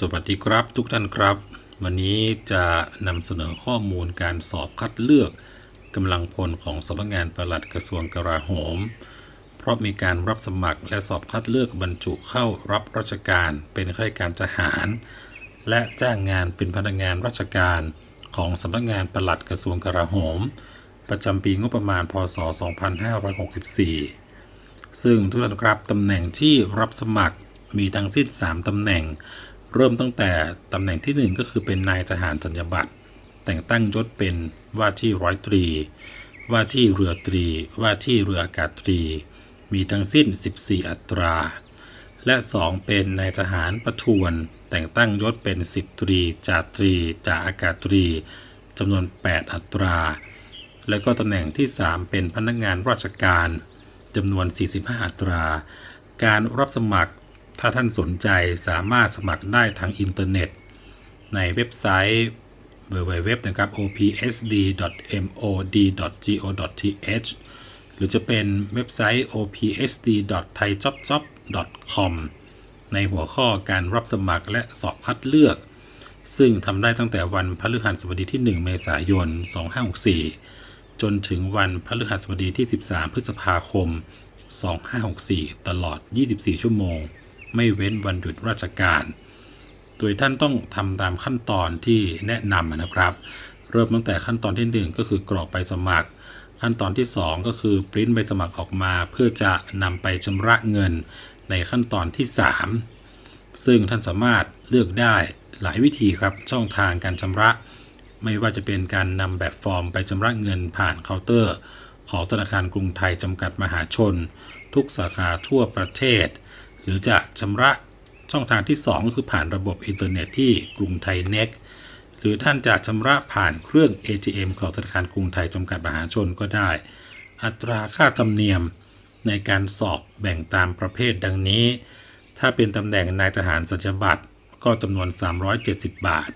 สวัสดีครับทุกท่านครับ วันนี้จะนำเสนอข้อมูลการสอบคัดเลือกกำลังพลของสำนักงานปลัดกระทรวงกลาโหม เพราะมีการรับสมัครและสอบคัดเลือกบรรจุเข้ารับราชการเป็นข้าราชการทหาร และจ้างงานเป็นพนักงานราชการของสำนักงานปลัดกระทรวงกลาโหม ประจำปีงบประมาณพศ 2564 ซึ่งทุกท่านครับตำแหน่งที่รับสมัครมีทั้งสิ้น 3ตำแหน่ง เริ่มตั้งแต่ตำแหน่งที่ 1 ก็คือเป็นนายทหารสัญญบัตรแต่งตั้งยศเป็นว่าที่ร้อยตรี ว่าที่เรือตรี ว่าที่เรืออากาศตรี มีทั้งสิ้น 14 อัตรา และ 2 เป็นนายทหารประทวน แต่งตั้งยศเป็น 10 ตรีจาตรีจ่าอากาศตรีจำนวน 8 อัตรา แล้วก็ตำแหน่งที่ 3 เป็นพนักงานราชการจำนวน 45 อัตรา การรับสมัคร ถ้าท่านสนใจสามารถสมัครได้ทางอินเทอร์เน็ต ในเว็บไซต์ www นะครับ opsd.mod.go.th หรือจะเป็นเว็บไซต์ opsd.thaijobjob.com ในหัวข้อการรับสมัครและสอบคัดเลือก ซึ่งทำได้ตั้งแต่วันพฤหัสบดีที่ 1 เมษายน 2564 จนถึงวันพฤหัสบดีที่ 13 พฤษภาคม 2564 ตลอด 24 ชั่วโมง ไม่เว้นวันหยุดราชการ โดยท่านต้องทำตามขั้นตอนที่แนะนำนะครับ เริ่มตั้งแต่ขั้นตอนที่ 1 ก็คือกรอกใบสมัคร ขั้นตอนที่ 2 ก็คือปริ้นใบสมัครออกมา เพื่อจะนำไปชำระเงินในขั้นตอนที่ 3 ซึ่งท่านสามารถเลือกได้หลายวิธีครับช่องทางการชำระ ไม่ว่าจะเป็นการนำแบบฟอร์มไปชำระเงินผ่านเคาน์เตอร์ ของธนาคารกรุงไทยจำกัดมหาชน ทุกสาขาทั่วประเทศ หรือจะชำระช่องทางที่2ก็คือผ่านระบบอินเทอร์เน็ตที่กรุงไทยเน็กหรือท่านจะชำระผ่านเครื่อง ATM ของธนาคารกรุงไทยจำกัดมหาชนก็ได้ อัตราค่าธรรมเนียมในการสอบแบ่งตามประเภทดังนี้ ถ้าเป็นตำแหน่งนายทหารสัญบัตรก็จำนวน 370 บาท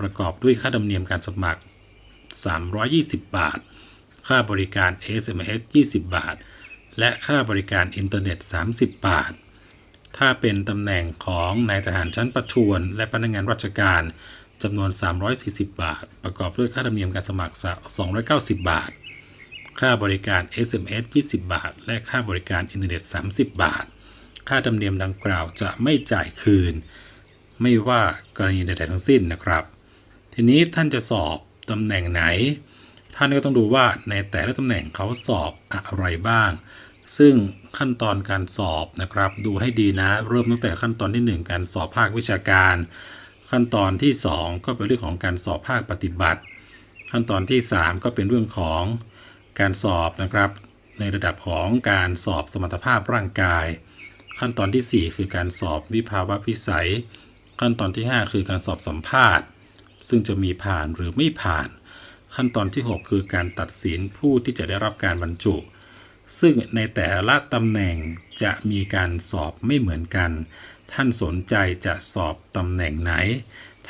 ประกอบด้วยค่าธรรมเนียมการสมัคร 320 บาท ค่าบริการ SMS 20 บาท และค่าบริการอินเทอร์เน็ต 30 บาท ถ้าเป็นตำแหน่งของนายทหารชั้นประทวน และพนักงานราชการจำนวน 340 บาท ประกอบด้วยค่าธรรมเนียมการสมัคร 290 บาท ค่าบริการ SMS 20 บาท และค่าบริการอินเทอร์เน็ต 30 บาท ค่าธรรมเนียมดังกล่าวจะไม่จ่ายคืน ไม่ว่ากรณีใดๆทั้งสิ้นนะครับ ทีนี้ท่านจะสอบตำแหน่งไหน ท่านก็ต้องดูว่าในแต่ละตำแหน่งเขาสอบอะไรบ้าง ซึ่งขั้นตอนการสอบนะครับ ดูให้ดีนะ เริ่มตั้งแต่ขั้นตอนที่ 1 การสอบภาควิชาการ ขั้นตอนที่ 2 ก็เป็นเรื่องของการสอบภาคปฏิบัติ ขั้นตอนที่ 3 ก็เป็นเรื่องของการสอบนะครับ ในระดับของการสอบสมรรถภาพร่างกาย ขั้นตอนทีสี่4 คือการสอบวิภาวะวิสัย ขั้นตอนที่ 5 คือการสอบสัมภาษณ์ ซึ่งจะมีผ่านหรือไม่ผ่าน ขั้นตอนที่ 6 คือการตัดสินผู้ที่จะได้รับการบรรจุ ซึ่งในแต่ละตำแหน่งจะมีการสอบไม่เหมือนกัน ท่านสนใจจะสอบตำแหน่งไหน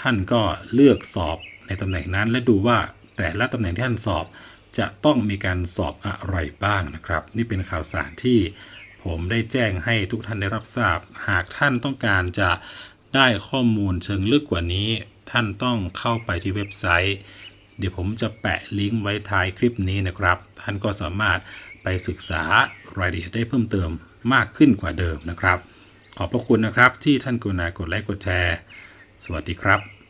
ท่านก็เลือกสอบในตำแหน่งนั้น และดูว่าแต่ละตำแหน่งที่ท่านสอบ จะต้องมีการสอบอะไรบ้างนะครับ นี่เป็นข่าวสารที่ผมได้แจ้งให้ทุกท่านได้รับทราบ หากท่านต้องการจะได้ข้อมูลเชิงลึกกว่านี้ ท่านต้องเข้าไปที่เว็บไซต์ เดี๋ยวผมจะแปะลิงก์ไว้ท้ายคลิปนี้นะครับ ท่านก็สามารถ ไปศึกษารายละเอียดได้เพิ่มเติมมากขึ้นกว่าเดิมนะครับ ขอบพระคุณนะครับที่ท่านกรุณากดไลค์กดแชร์ สวัสดีครับ